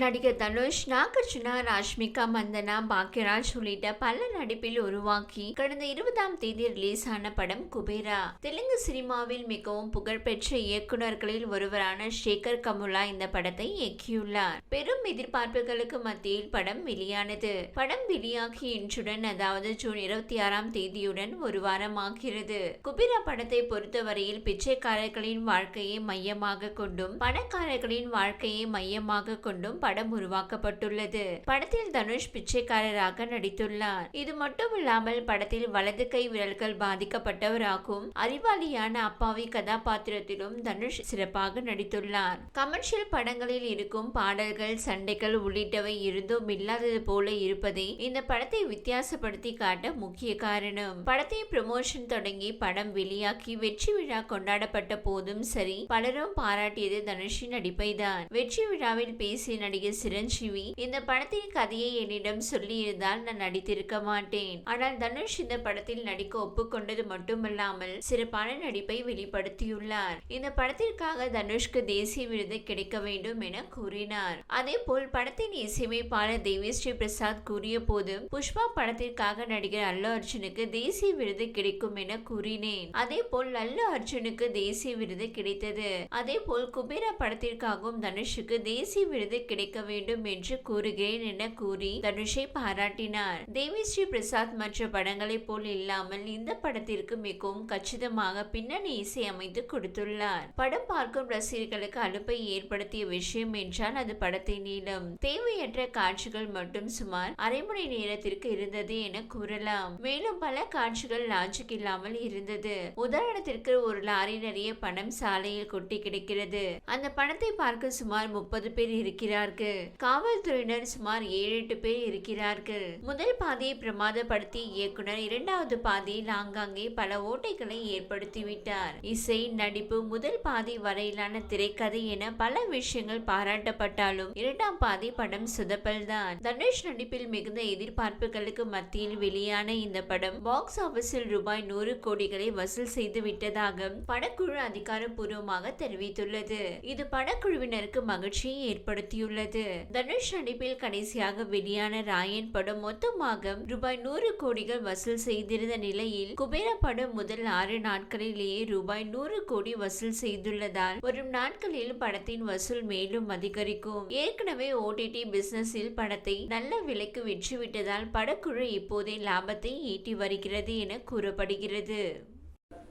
நடிகர் தனுஷ் நாகார்ஜுனா ராஷ்மிகா மந்தனா பாக்யராஜ் உள்ளிட்ட பல நடிப்பில் உருவாக்கி கடந்த இருபதாம் தேதி ரிலீஸ் ஆன படம் குபேரா. தெலுங்கு சினிமாவில் மிகவும் புகழ்பெற்ற இயக்குனர்களில் ஒருவரான ஷேகர் கமுலா இந்த படத்தை இயக்கியுள்ளார். பெரும் எதிர்பார்ப்புகளுக்கு மத்தியில் படம் வெளியானது. படம் வெளியாகி இன்றுடன் அதாவது ஜூன் இருபத்தி ஆறாம் தேதியுடன் ஒரு வாரம் ஆகிறது குபேரா படத்தை பொறுத்தவரையில் பிச்சைக்காரர்களின் வாழ்க்கையை மையமாக கொண்டும் பணக்காரர்களின் வாழ்க்கையை மையமாக கொண்டும் படம் உருவாக்கப்பட்டுள்ளது. படத்தில் தனுஷ் பிச்சைக்காரராக நடித்துள்ளார். இது மட்டுமில்லாமல் படத்தில் வலது கை விரல்கள் பாதிக்கப்பட்டவராகவும் அறிவாளியான அப்பாவி கதாபாத்திரத்திலும் தனுஷ் சிறப்பாக நடித்துள்ளார். கமர்ஷியல் படங்களில் இருக்கும் பாடல்கள் சண்டைகள் உள்ளிட்டவை இருந்தும் இல்லாதது போல இருப்பதே இந்த படத்தை வித்தியாசப்படுத்தி காட்ட முக்கிய காரணம். படத்தை ப்ரமோஷன் தொடங்கி படம் வெளியாகி வெற்றி விழா கொண்டாடப்பட்ட போதும் சரி பலரும் பாராட்டியது தனுஷின் நடிப்பை தான் வெற்றி விழாவில் பேசிய நடிகர் சிரஞ்சீவி இந்த படத்தின் கதையை என்னிடம் சொல்லியிருந்தால் நான் நடித்திருக்க மாட்டேன். ஆனால் தனுஷ் இந்த படத்தில் நடிக்க ஒப்புக்கொண்டது மட்டுமல்லாமல் சிறப்பான நடிப்பை வெளிப்படுத்தியுள்ளார். இந்த படத்திற்காக தனுஷ்க்கு தேசிய விருது கிடைக்க வேண்டும் என கூறினார். அதே போல் படத்தின் இசையமைப்பாளர் தேவிஸ்ரீ பிரசாத் கூறிய போது புஷ்பா படத்திற்காக நடிகர் அல்லு அர்ஜுனுக்கு தேசிய விருது கிடைக்கும் என கூறினேன். அதே போல் அல்லு அர்ஜுனுக்கு தேசிய விருது கிடைத்தது. அதே போல் குபேரா படத்திற்காகவும் தனுஷுக்கு தேசிய விருது கிடை கிடைக்க வேண்டும் என்று கூறுகிறேன் என கூறி தனுஷை பாராட்டினார். தேவி ஸ்ரீ பிரசாத் மற்ற படங்களை போல் இல்லாமல் இந்த படத்திற்கு மிகவும் கச்சிதமாக பின்னணி இசை அமைத்து கொடுத்துள்ளார். படம் பார்க்கும் ரசிகர்களுக்கு அலுப்பை ஏற்படுத்திய விஷயம் என்றால் அது படத்தின் நீளம். தேவையற்ற காட்சிகள் மட்டும் சுமார் அரை மணி நேரத்திற்கு இருந்தது என கூறலாம். மேலும் பல காட்சிகள் லாஜிக் இல்லாமல் இருந்தது. உதாரணத்திற்கு ஒரு லாரி நிறைய பணம் சாலையில் கொட்டி கிடக்கிறது. அந்த பணத்தை பார்க்க சுமார் முப்பது பேர் இருக்கிறார்கள். காவல்துறையினர் சுமார் ஏழு எட்டு பேர் இருக்கிறார்கள். முதல் பாதையை பிரமாதப்படுத்திய இயக்குனர் இரண்டாவது பாதையில் ஆங்காங்கே பல ஓட்டைகளை ஏற்படுத்திவிட்டார். இசை நடிப்பு முதல் பாதை வரையிலான திரைக்கதை என பல விஷயங்கள் பாராட்டப்பட்டாலும் இரண்டாம் பாதை படம் சுதப்பல் தான் தனுஷ் நடிப்பில் மிகுந்த எதிர்பார்ப்புகளுக்கு மத்தியில் வெளியான இந்த படம் பாக்ஸ் ஆபீஸில் ரூபாய் நூறு கோடிகளை வசூல் செய்து விட்டதாக படக்குழு அதிகாரப்பூர்வமாக தெரிவித்துள்ளது. இது படக்குழுவினருக்கு மகிழ்ச்சியை ஏற்படுத்தியுள்ளது. தனுஷ் நடிப்பில் கடைசியாக வெளியான ராயன் படம் மொத்தமாக ரூபாய் நூறு கோடிகள் வசூல் செய்திருந்த நிலையில் குபேர படம் முதல் ஆறு நாட்களிலேயே ரூபாய் நூறு கோடி வசூல் செய்துள்ளதால் வரும் நாட்களில் படத்தின் வசூல் மேலும் அதிகரிக்கும். ஏற்கனவே ஓடிடி பிசினஸில் படத்தை நல்ல விலைக்கு விற்றுவிட்டதால் படக்குழு இப்போதே லாபத்தை ஈட்டி வருகிறது என கூறப்படுகிறது.